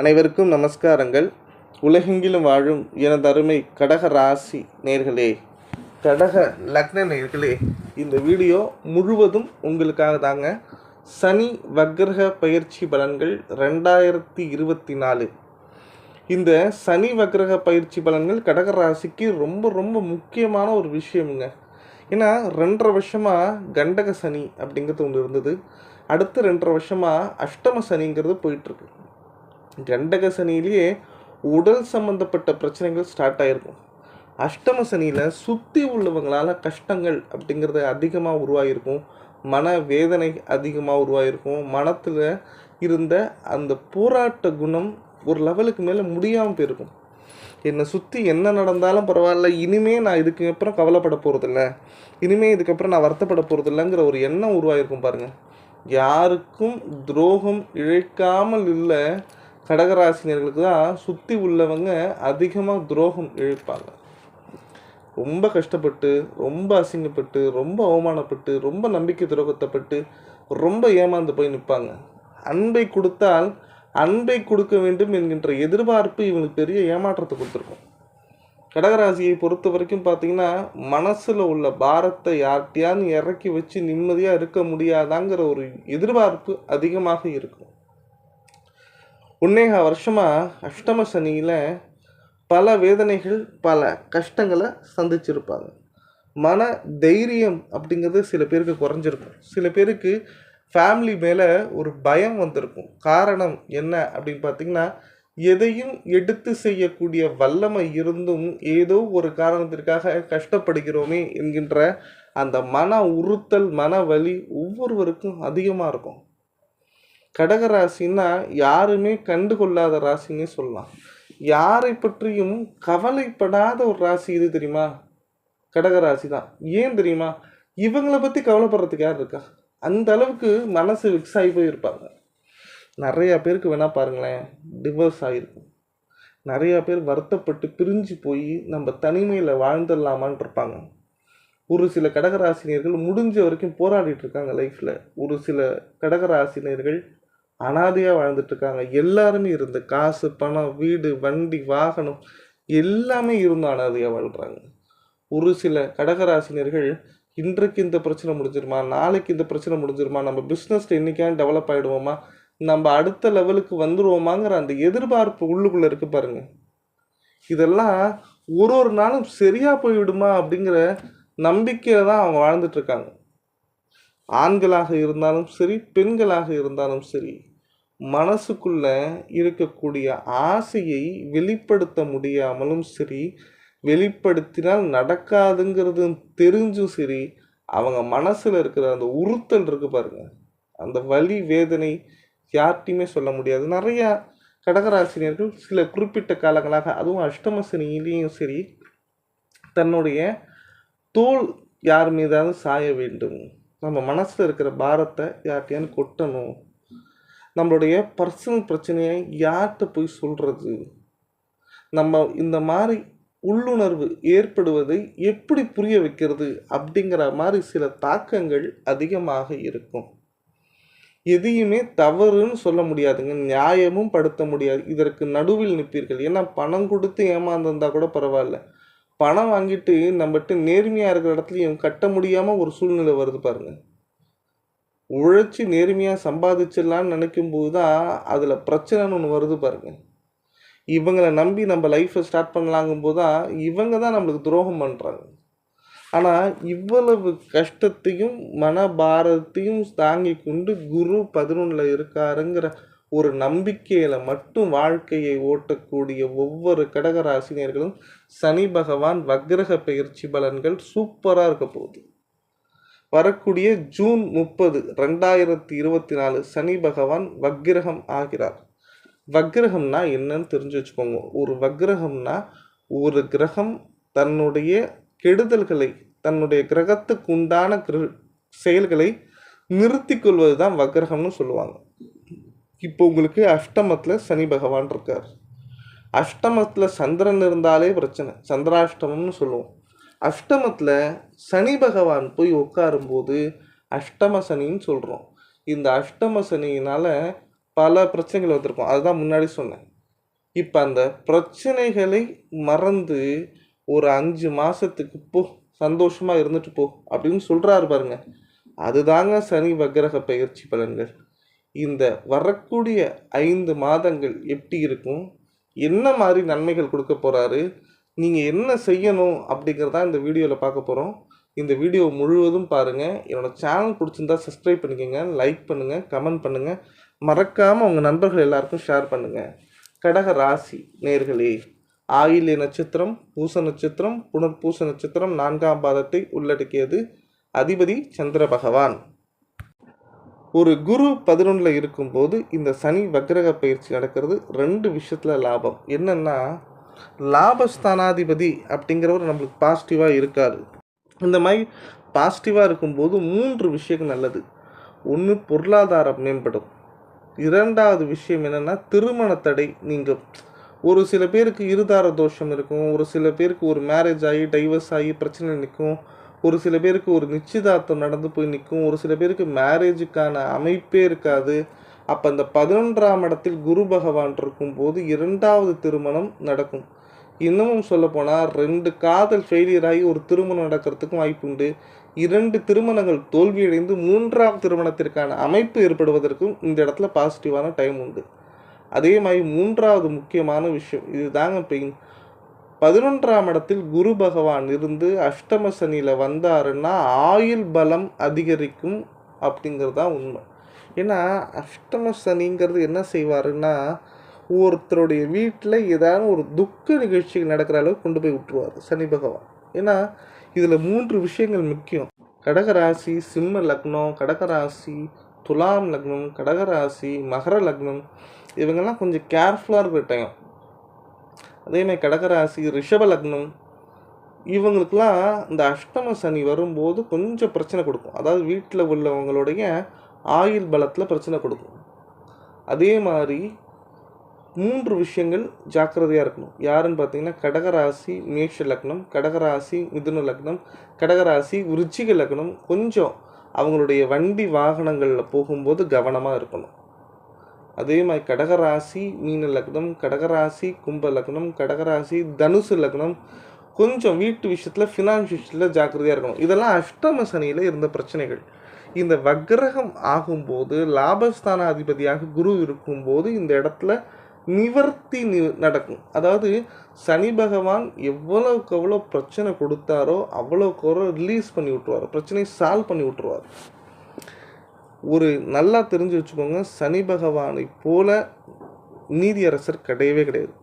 அனைவருக்கும் நமஸ்காரங்கள். உலகெங்கிலும் வாழும் எனது அருமை கடக ராசி நேர்களே கடக லக்ன நேர்களே இந்த வீடியோ முழுவதும் உங்களுக்காக தாங்க. சனி வக்ரக பயிற்சி பலன்கள் ரெண்டாயிரத்தி இருபத்தி நாலு. இந்த சனி வக்ரக பயிற்சி பலன்கள் கடக ராசிக்கு ரொம்ப ரொம்ப முக்கியமான ஒரு விஷயமுங்க. ஏன்னா ரெண்டரை வருஷமாக கண்டக சனி அப்படிங்கிறது ஒன்று இருந்தது. அடுத்து ரெண்டரை வருஷமாக அஷ்டம சனிங்கிறது போயிட்டுருக்கு கண்டக சனியிலேயே உடல் சம்மந்தப்பட்ட பிரச்சனைகள் ஸ்டார்ட் ஆகிருக்கும் அஷ்டம சனியில் சுற்றி உள்ளவங்களால் கஷ்டங்கள் அப்படிங்கிறது அதிகமாக உருவாகிருக்கும் மன வேதனை அதிகமாக உருவாகிருக்கும் மனத்தில் இருந்த அந்த போராட்ட குணம் ஒரு லெவலுக்கு மேலே முடியாமல் போயிருக்கும். என்னை சுற்றி என்ன நடந்தாலும் பரவாயில்ல இனிமே நான் இதுக்கு அப்புறம் கவலைப்பட போகிறதில்ல இனிமே இதுக்கப்புறம் நான் வருத்தப்பட போகிறதில்லங்கிற ஒரு எண்ணம் உருவாகிருக்கும் பாருங்கள் யாருக்கும் துரோகம் இழைக்காமல் இல்லை கடகராசினியர்களுக்கு தான் சுற்றி உள்ளவங்க அதிகமாக துரோகம் இழுப்பாங்க. ரொம்ப கஷ்டப்பட்டு ரொம்ப அசிங்கப்பட்டு ரொம்ப அவமானப்பட்டு ரொம்ப நம்பிக்கை துரோகத்தைப்பட்டு ரொம்ப ஏமாந்து போய் நிற்பாங்க அன்பை கொடுத்தால் அன்பை கொடுக்க வேண்டும் என்கின்ற எதிர்பார்ப்பு இவங்களுக்கு பெரிய ஏமாற்றத்தை கொடுத்துருக்கும். கடகராசியை பொறுத்த வரைக்கும் பார்த்தீங்கன்னா மனசில் உள்ள பாரத்தை யார்கிட்டயான்னு இறக்கி வச்சு நிம்மதியாக இருக்க முடியாதாங்கிற ஒரு எதிர்பார்ப்பு அதிகமாக இருக்கும். ஒன்னேகா வருஷமாக அஷ்டம சனியில் பல வேதனைகள் பல கஷ்டங்களை சந்திச்சிருப்பாங்க. மன தைரியம் அப்படிங்கிறது சில பேருக்கு குறைஞ்சிருக்கும். சில பேருக்கு ஃபேமிலி மேலே ஒரு பயம் வந்திருக்கும். காரணம் என்ன அப்படின்னு பார்த்தீங்கன்னா எதையும் எடுத்து செய்யக்கூடிய வல்லமை இருந்தும் ஏதோ ஒரு காரணத்திற்காக கஷ்டப்படுகிறோமே என்கின்ற அந்த மன உறுத்தல் மன வலி ஒவ்வொருவருக்கும் அதிகமாக இருக்கும். கடகராசின்னா யாருமே கண்டுகொள்ளாத ராசின்னே சொல்லலாம். யாரை பற்றியும் கவலைப்படாத ஒரு ராசி இது தெரியுமா? கடகராசி தான் ஏன் தெரியுமா? இவங்களை பற்றி கவலைப்படுறதுக்கு யார் இருக்கா? அந்த அளவுக்கு மனசு விக்ஸ் ஆகி போயிருப்பாங்க. நிறையா பேருக்கு வேணால் பாருங்களேன் டிவோர்ஸ் ஆகிருக்கும் நிறையா பேர் வருத்தப்பட்டு பிரிஞ்சு போய் நம்ம தனிமையில் வாழ்ந்துடலாமான் இருப்பாங்க. ஒரு சில கடகராசினியர்கள் முடிஞ்ச வரைக்கும் போராடிட்டு இருக்காங்க லைஃப்பில் ஒரு சில கடகராசினியர்கள் அனாதையாக வாழ்ந்துட்டுருக்காங்க. எல்லாருமே இருந்து காசு பணம் வீடு வண்டி வாகனம் எல்லாமே இருந்தும் அனாதையாக வாழ்கிறாங்க ஒரு சில கடகராசினியர்கள் இன்றைக்கு இந்த பிரச்சனை முடிஞ்சிருமா? நாளைக்கு இந்த பிரச்சனை முடிஞ்சிருமா? நம்ம பிஸ்னஸில் என்றைக்கான டெவலப் ஆகிடுவோமா நம்ம அடுத்த லெவலுக்கு வந்துடுவோமாங்கிற அந்த எதிர்பார்ப்பு உள்ளுக்குள்ளே இருக்குது பாருங்கள் இதெல்லாம் ஒரு ஒரு நாளும் சரியாக போய்விடுமா அப்படிங்கிற நம்பிக்கையில் தான் அவங்க வாழ்ந்துட்டுருக்காங்க. ஆண்களாக இருந்தாலும் சரி பெண்களாக இருந்தாலும் சரி மனசுக்குள்ள இருக்கக்கூடிய ஆசையை வெளிப்படுத்த முடியாமலும் சரி வெளிப்படுத்தினால் நடக்காதுங்கிறது தெரிஞ்சும் சரி அவங்க மனசில் இருக்கிற அந்த உறுத்தல் இருக்கு பாருங்க. அந்த வலி வேதனை யார்கிட்டையுமே சொல்ல முடியாது. நிறையா கடகராசினியர்கள் சில குறிப்பிட்ட காலங்களாக அதுவும் அஷ்டம சனியிலையும் சரி தன்னுடைய தோல் யார் மீதாவது சாய வேண்டும். நம்ம மனசில் இருக்கிற பாரத்தை யார்கிட்டயான்னு கொட்டணும். நம்மளுடைய பர்சனல் பிரச்சனையை யார்கிட்ட போய் சொல்கிறது நம்ம இந்த மாதிரி உள்ளுணர்வு ஏற்படுவதை எப்படி புரிய வைக்கிறது? அப்படிங்கிற மாதிரி சில தாக்கங்கள் அதிகமாக இருக்கும். எதையுமே தவறுன்னு சொல்ல முடியாதுங்க. நியாயமும் படுத்த முடியாது. இதற்கு நடுவில் நிற்பீர்கள். ஏன்னா பணம் கொடுத்து ஏமாந்துருந்தா கூட பரவாயில்ல. பணம் வாங்கிட்டு நம்மகிட்ட நேர்மையாக இருக்கிற இடத்துலையும் கட்ட முடியாமல் ஒரு சூழ்நிலை வருது பாருங்கள் உழைச்சி நேர்மையாக சம்பாதிச்சிடலான்னு நினைக்கும் போது தான் அதில் பிரச்சனைன்னு ஒன்று வருது பாருங்க. இவங்களை நம்பி நம்ம லைஃப்பை ஸ்டார்ட் பண்ணலாங்கும்போது தான் இவங்க தான் நம்மளுக்கு துரோகம் பண்ணுறாங்க ஆனால் இவ்வளவு கஷ்டத்தையும் மனபாரத்தையும் தாங்கி கொண்டு குரு பதினொன்றில் இருக்காருங்கிற ஒரு நம்பிக்கையில் மட்டும் வாழ்க்கையை ஓட்டக்கூடிய ஒவ்வொரு கடகராசினியர்களும் சனி பகவான் வக்ரக பயிற்சி பலன்கள் சூப்பராக இருக்க போகுது. வரக்கூடிய ஜூன் முப்பது ரெண்டாயிரத்தி இருபத்தி நாலு சனி பகவான் வக்ரகம் ஆகிறார். வக்ரகம்னா என்னன்னு தெரிஞ்சு வச்சுக்கோங்க. ஒரு வக்ரகம்னா ஒரு கிரகம் தன்னுடைய கெடுதல்களை தன்னுடைய கிரகத்துக்கு உண்டான கிர செயல்களை நிறுத்தி கொள்வது தான் வக்ரகம்னு சொல்லுவாங்க. இப்போ உங்களுக்கு அஷ்டமத்தில் சனி பகவான் இருக்கார். அஷ்டமத்தில் சந்திரன் இருந்தாலே பிரச்சனை. சந்திராஷ்டமம்னு சொல்லுவோம். அஷ்டமத்தில் சனி பகவான் போய் உட்காரும்போது அஷ்டம சனின்னு சொல்கிறோம் இந்த அஷ்டம சனியினால் பல பிரச்சனைகள் வந்திருக்கும். அதுதான் முன்னாடி சொன்னேன். இப்போ அந்த பிரச்சனைகளை மறந்து ஒரு அஞ்சு மாதத்துக்கு போ சந்தோஷமாக இருந்துட்டு போ அப்படின்னு சொல்கிறாரு பாருங்க. அதுதாங்க சனி வக்கிரக பயிற்சி பலன்கள். இந்த வரக்கூடிய ஐந்து மாதங்கள் எப்படி இருக்கும்? என்ன மாதிரி நன்மைகள் கொடுக்க போகிறாரு நீங்கள் என்ன செய்யணும் அப்படிங்கிறதா இந்த வீடியோவில் பார்க்க போகிறோம் இந்த வீடியோ முழுவதும் பாருங்கள் என்னோடய சேனல் பிடிச்சிருந்தா சப்ஸ்கிரைப் பண்ணிக்கோங்க லைக் பண்ணுங்கள் கமெண்ட் பண்ணுங்கள் மறக்காமல் உங்கள் நண்பர்கள் எல்லாருக்கும் ஷேர் பண்ணுங்கள் கடக ராசி நேர்களே ஆயில்ய நட்சத்திரம் பூச நட்சத்திரம் புனர்பூச நட்சத்திரம் நான்காம் பாதத்தை உள்ளடக்கியது அதிபதி சந்திர பகவான். ஒரு குரு பதினொன்றில் இருக்கும்போது இந்த சனி வக்ரக பயிற்சி நடக்கிறது ரெண்டு விஷயத்தில் லாபம். என்னென்னா லாபஸ்தானாதிபதி அப்படிங்கிறவர் நம்மளுக்கு பாசிட்டிவாக இருக்காரு. இந்த மாதிரி பாசிட்டிவாக இருக்கும்போது மூன்று விஷயங்கள் நல்லது. ஒன்று பொருளாதாரம் மேம்படும். இரண்டாவது விஷயம் என்னென்னா திருமண தடை நீங்கள் ஒரு சில பேருக்கு இருதார தோஷம் இருக்கும் ஒரு சில பேருக்கு ஒரு மேரேஜ் ஆகி டைவர்ஸ் ஆகி பிரச்சனை நிற்கும். ஒரு சில பேருக்கு ஒரு நிச்சயதார்த்தம் நடந்து போய் நிற்கும் ஒரு சில பேருக்கு மேரேஜுக்கான அமைப்பே இருக்காது. அப்போ அந்த பதினொன்றாம் இடத்தில் குரு பகவான் இருக்கும்போது இரண்டாவது திருமணம் நடக்கும். இன்னமும் சொல்லப்போனால் ரெண்டு காதல் ஃபெயிலியர் ஆகி ஒரு திருமணம் நடக்கிறதுக்கும் வாய்ப்புண்டு. இரண்டு திருமணங்கள் தோல்வியடைந்து மூன்றாம் திருமணத்திற்கான அமைப்பு ஏற்படுவதற்கும் இந்த இடத்துல பாசிட்டிவான டைம் உண்டு. அதே மாதிரி மூன்றாவது முக்கியமான விஷயம் இதுதாங்க பெயின் பதினொன்றாம் இடத்தில் குரு பகவான் இருந்து அஷ்டம சனியில் வந்தாருன்னா ஆயுள் பலம் அதிகரிக்கும் அப்படிங்கிறது தான் உண்மை. ஏன்னா அஷ்டம சனிங்கிறது என்ன செய்வாருன்னா ஒருத்தருடைய வீட்டில் ஏதாவது ஒரு துக்க நிகழ்ச்சிகள் நடக்கிற அளவுக்கு கொண்டு போய் விட்டுருவார் சனி பகவான். ஏன்னா இதில் மூன்று விஷயங்கள் முக்கியம். கடகராசி சிம்ம லக்னம் கடகராசி துலாம் லக்னம் கடகராசி மகர லக்னம் இவங்கெல்லாம் கொஞ்சம் கேர்ஃபுல்லாக இருக்கிற டைம் அதேமாதிரி கடகராசி ரிஷப லக்னம் இவங்களுக்கெல்லாம் இந்த அஷ்டம சனி வரும்போது கொஞ்சம் பிரச்சனை கொடுக்கும். அதாவது வீட்டில் உள்ளவங்களுடைய ஆயுள் பலத்தில் பிரச்சனை கொடுக்கும். அதே மாதிரி மூன்று விஷயங்கள் ஜாக்கிரதையாக இருக்கணும். யாருன்னு பார்த்தீங்கன்னா கடகராசி மேஷ லக்னம் கடகராசி மிதுன லக்னம் கடகராசி விருச்சிக லக்னம் கொஞ்சம் அவங்களுடைய வண்டி வாகனங்களில் போகும்போது கவனமாக இருக்கணும். அதே மாதிரி கடகராசி மீன லக்னம் கடகராசி கும்ப லக்னம் கடகராசி தனுசு லக்னம். கொஞ்சம் வீட்டு விஷயத்தில் ஃபினான்ஸ் விஷயத்தில் ஜாக்கிரதையாக இருக்கணும். இதெல்லாம் அஷ்டம சனியில் இருந்த பிரச்சனைகள். இந்த வக்ரகம் ஆகும்போது லாபஸ்தான அதிபதியாக குரு இருக்கும்போது இந்த இடத்துல நிவர்த்தி நி நடக்கும். அதாவது சனி பகவான் எவ்வளோக்கு எவ்வளோ பிரச்சனை கொடுத்தாரோ அவ்வளோக்கு அவ்வளோ ரிலீஸ் பண்ணி விட்ருவார் பிரச்சனையை சால்வ் பண்ணி விட்ருவார் ஒரு நல்லா தெரிஞ்சு வச்சுக்கோங்க சனி பகவானை போல நீதியரசர் கிடையவே கிடையாது.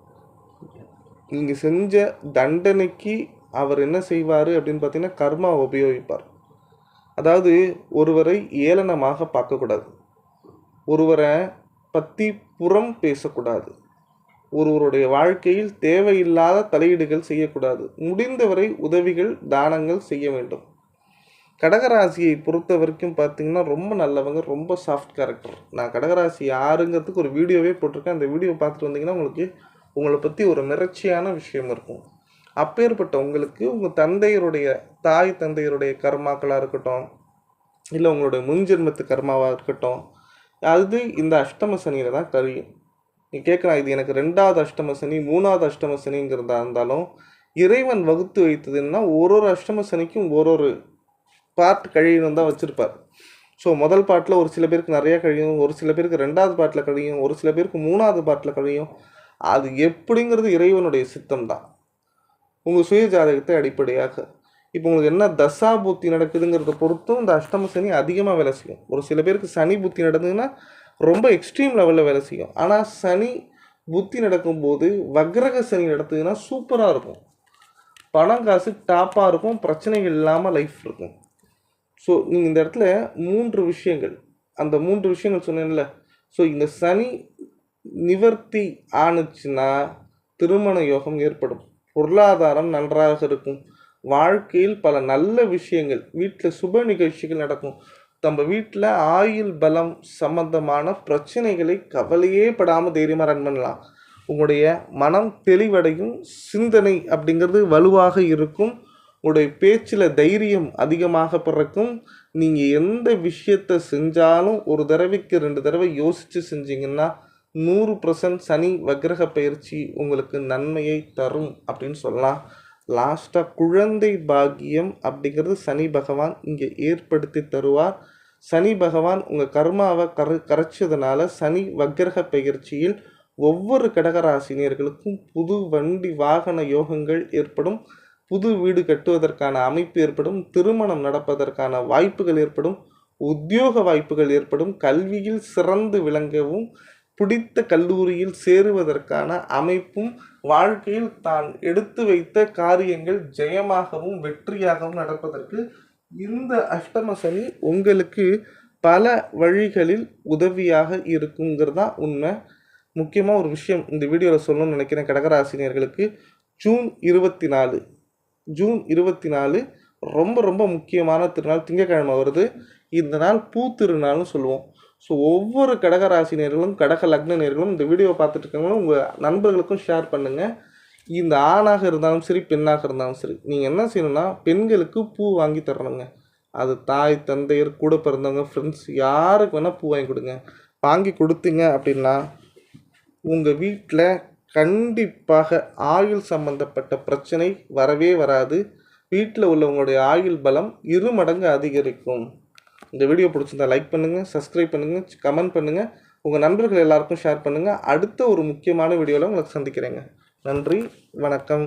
நீங்கள் செஞ்ச தண்டனைக்கு அவர் என்ன செய்வார் அப்படின்னு பார்த்தீங்கன்னா கர்மா உபயோகிப்பார். அதாவது ஒருவரை ஏளனமாக பார்க்கக்கூடாது. ஒருவரை பற்றி புறம் பேசக்கூடாது. ஒருவருடைய வாழ்க்கையில் தேவையில்லாத தலையீடுகள் செய்யக்கூடாது. முடிந்தவரை உதவிகள் தானங்கள் செய்ய வேண்டும். கடகராசியை பொறுத்த வரைக்கும் பார்த்தீங்கன்னா ரொம்ப நல்லவங்க ரொம்ப சாஃப்ட் கேரக்டர் நான் கடகராசி யாருங்கிறதுக்கு ஒரு வீடியோவே போட்டிருக்கேன். அந்த வீடியோ பார்த்துட்டு வந்தீங்கன்னா உங்களுக்கு உங்களை பற்றி ஒரு மிரட்சியான விஷயம் இருக்கும். அப்பேற்பட்ட உங்களுக்கு உங்கள் தந்தையருடைய தாய் தந்தையருடைய கர்மாக்களாக இருக்கட்டும் இல்லை உங்களுடைய முன்ஜென்மத்து கர்மாவாக இருக்கட்டும் அது இந்த அஷ்டம சனியில் தான் கழியும். நீ கேட்கலாம் இது எனக்கு ரெண்டாவது அஷ்டம சனி மூணாவது அஷ்டம சனிங்கிறதா இருந்தாலும் இறைவன் வகுத்து வைத்ததுன்னா ஒரு ஒரு அஷ்டம சனிக்கும் ஒரு ஒரு பார்ட் கழியணும் தான் வச்சுருப்பார். ஸோ முதல் பாட்டில் ஒரு சில பேருக்கு நிறையா கழியும் ஒரு சில பேருக்கு ரெண்டாவது பாட்டில் கழியும் ஒரு சில பேருக்கு மூணாவது பாட்டில் கழியும். அது எப்படிங்கிறது இறைவனுடைய சித்தம் தான். உங்கள் சுய ஜாதகத்தை அடிப்படையாக. இப்போ உங்களுக்கு என்ன தசா புத்தி நடக்குதுங்கிறத பொறுத்தும் இந்த அஷ்டம சனி அதிகமாக வேலை செய்யும். ஒரு சில பேருக்கு சனி புத்தி நடந்ததுன்னா ரொம்ப எக்ஸ்ட்ரீம் லெவலில் வேலை செய்யும். ஆனால் சனி புத்தி நடக்கும்போது வக்ரக சனி நடத்துதுன்னா சூப்பராக இருக்கும். பணம் காசு டாப்பாக இருக்கும் பிரச்சனைகள் இல்லாமல் லைஃப் இருக்கும். ஸோ நீங்கள் இந்த இடத்துல மூன்று விஷயங்கள் அந்த மூன்று விஷயங்கள் சொன்னேன்ல. ஸோ இந்த சனி நிவர்த்தி ஆணுச்சுன்னா திருமண யோகம் ஏற்படும். பொருளாதாரம் நன்றாக இருக்கும். வாழ்க்கையில் பல நல்ல விஷயங்கள் வீட்டில் சுப நிகழ்ச்சிகள் நடக்கும். நம்ம வீட்டில் ஆயுள் பலம் சம்பந்தமான பிரச்சனைகளை கவலையே படாமல் தைரியமாக ரன் பண்ணலாம். உங்களுடைய மனம் தெளிவடையும் சிந்தனை அப்படிங்கிறது வலுவாக இருக்கும். உங்களுடைய பேச்சில் தைரியம் அதிகமாக பிறக்கும். நீங்கள் எந்த விஷயத்தை செஞ்சாலும் ஒரு தடவைக்கு ரெண்டு தடவை யோசித்து செஞ்சீங்கன்னா நூறு பர்சன்ட் சனி வக்கிரக பயிற்சி உங்களுக்கு நன்மையை தரும் அப்படின்னு சொல்லலாம். லாஸ்ட்டாக குழந்தை பாக்கியம் அப்படிங்கிறது சனி பகவான் இங்கே ஏற்படுத்தி தருவார். சனி பகவான் உங்கள் கர்மாவை கரு கரைச்சதுனால சனி வக்கிரக பயிற்சியில் ஒவ்வொரு கடகராசினியர்களுக்கும் புது வண்டி வாகன யோகங்கள் ஏற்படும். புது வீடு கட்டுவதற்கான அமைப்பு ஏற்படும் திருமணம் நடப்பதற்கான வாய்ப்புகள் ஏற்படும் உத்தியோக வாய்ப்புகள் ஏற்படும் கல்வியில் சிறந்து விளங்கவும் பிடித்த கல்லூரியில் சேருவதற்கான அமைப்பும் வாழ்க்கையில் தான் எடுத்து வைத்த காரியங்கள் ஜெயமாகவும் வெற்றியாகவும் நடப்பதற்கு இந்த அஷ்டம சனி உங்களுக்கு பல வழிகளில் உதவியாக இருக்குங்கிறது தான் உண்மை. முக்கியமாக ஒரு விஷயம் இந்த வீடியோவில் சொல்லணும்னு நினைக்கிறேன் கடகராசினியர்களுக்கு ஜூன் இருபத்தி நாலு ஜூன் இருபத்தி நாலு ரொம்ப ரொம்ப முக்கியமான திருநாள் திங்கக்கிழமை வருது. இந்த நாள் பூ திருநாள்னு சொல்லுவோம். ஸோ ஒவ்வொரு கடக கடகராசினியர்களும் கடக லக்னனியர்களும் இந்த வீடியோவை பார்த்துட்டு இருக்கவங்களும் உங்கள் நண்பர்களுக்கும் ஷேர் பண்ணுங்கள் இந்த ஆணாக இருந்தாலும் சரி பெண்ணாக இருந்தாலும் சரி நீங்கள் என்ன செய்யணும்னா பெண்களுக்கு பூ வாங்கி தரணுங்க. அது தாய் தந்தையர் கூட பிறந்தவங்க ஃப்ரெண்ட்ஸ் யாருக்கு வேணால் பூ வாங்கி கொடுங்க. வாங்கி கொடுத்தீங்க அப்படின்னா உங்கள் வீட்டில் கண்டிப்பாக ஆயுள் சம்பந்தப்பட்ட பிரச்சனை வரவே வராது. வீட்டில் உள்ளவங்களுடைய ஆயுள் பலம் இரு மடங்கு அதிகரிக்கும். இந்த வீடியோ பிடிச்சிருந்தா லைக் பண்ணுங்கள் சப்ஸ்கிரைப் பண்ணுங்கள் கமெண்ட் பண்ணுங்கள் உங்கள் நண்பர்கள் எல்லாருக்கும் ஷேர் பண்ணுங்கள் அடுத்த ஒரு முக்கியமான வீடியோவில் உங்களுக்கு சந்திக்கிறேங்க. நன்றி வணக்கம்.